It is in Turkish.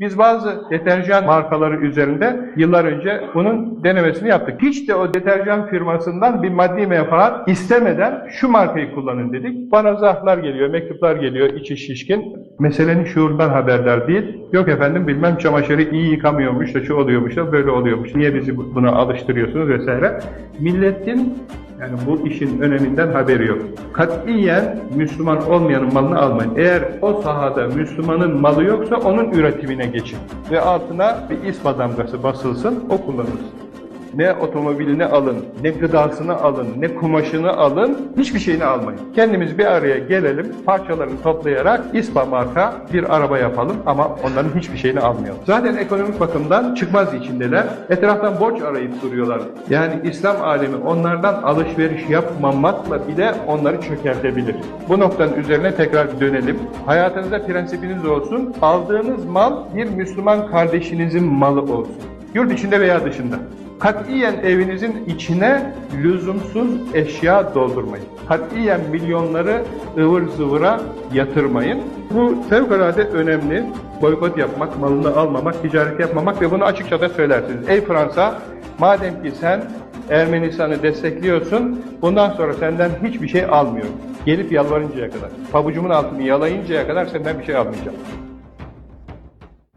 Biz bazı deterjan markaları üzerinde yıllar önce bunun denemesini yaptık. Hiç de o deterjan firmasından bir maddi menfaat istemeden şu markayı kullanın dedik. Bana zarflar geliyor, mektuplar geliyor, içi şişkin. Meselenin şuurundan haberdar değil. Yok efendim bilmem çamaşırı iyi yıkamıyormuş da şu oluyormuş da böyle oluyormuş. Niye bizi bu- buna alıştırıyorsunuz vesaire. Milletin yani bu işin öneminden haberi yok. Katiyen Müslüman olmayanın malını almayın. Eğer o sahada Müslümanın malı yoksa onun üretimine geçin. Ve altına bir ispa damgası basılsın, o kullanılsın. Ne otomobilini alın, ne gıdasını alın, ne kumaşını alın, hiçbir şeyini almayın. Kendimiz bir araya gelelim, parçalarını toplayarak İSPA marka bir araba yapalım ama onların hiçbir şeyini almayalım. Zaten ekonomik bakımdan çıkmaz içindeler. Etraftan borç arayıp duruyorlar. Yani İslam alemi onlardan alışveriş yapmamakla bile onları çökertebilir. Bu noktanın üzerine tekrar dönelim. Hayatınızda prensibiniz olsun. Aldığınız mal bir Müslüman kardeşinizin malı olsun. Yurt içinde veya dışında. Katiyen evinizin içine lüzumsuz eşya doldurmayın. Katiyen milyonları ıvır zıvıra yatırmayın. Bu fevkalade önemli. Boykot yapmak, malını almamak, ticaret yapmamak ve bunu açıkça da söylersiniz. Ey Fransa, madem ki sen Ermenistan'ı destekliyorsun, bundan sonra senden hiçbir şey almıyorum. Gelip yalvarıncaya kadar, pabucumun altını yalayıncaya kadar senden bir şey almayacağım.